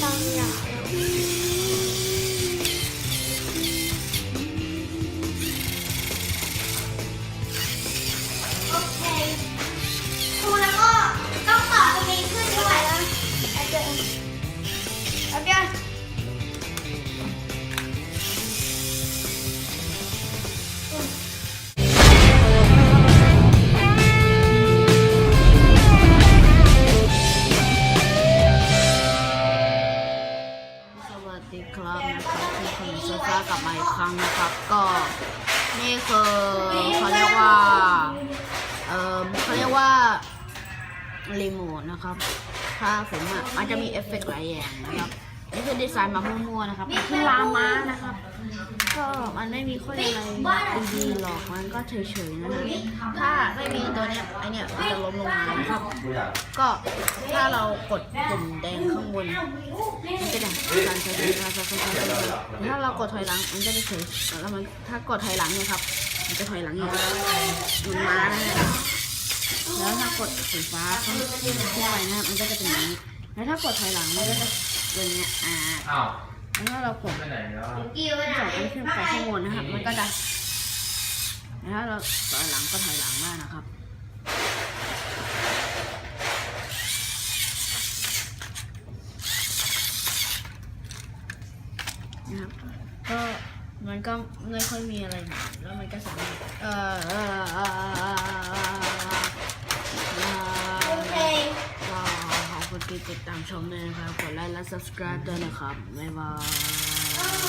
当然。 ดีครับนะครับที่คุณโซซ่ากลับมาอีกครั้งนะครับ ก็นี่คือเขาเรียกว่า เออเขาเรียกว่ารีโมทนะครับ ถ้าผมอะมันจะมีเอฟเฟกต์หลายอย่างนะครับ นี่คือดีไซน์มามั่วๆนะครับมันคือลามานะครับ มันไม่มีข้ออะไรดีๆหรอกมันก็เฉยๆนะครับถ้าไม่มีตัวเนี้ยไอเนี้ยมันจะล้มลงมาครับก็ถ้าเรากดปุ่มแดงข้างบนมันจะแดงการใช้การใช้การใช้การใช้ถ้าเรากดถอยหลังมันจะเฉยแล้วมันถ้ากดถอยหลังเนี่ยครับ มันจะถอยหลังอย่างนี้มันมาแล้วถ้ากดสีฟ้าเข้าไปนะครับมันก็จะเป็นอย่างนี้แล้วถ้า กดถอยหลังมันก็จะเป็นอย่างเงี้ยอ่าอ้าวแล้วถ้าเรากดไป ไหนแล้วสองอันขึ้นไปข้างบนนะครับ มันก็จะแล้วถ้าเราถอยหลังก็ถอยหลังได้นะครับนะครับก็มันก็ไม่ค่อยมีอะไรหนาแล้วมันก็สามารถเอ่อเอ่อเอ่อเอ่อเอ่อเอ่อก็ขอบคุณที่ติดตามชมด้วยนะครับ กดไลค์และ subscribe ด้วยนะครับ บ๊ายบาย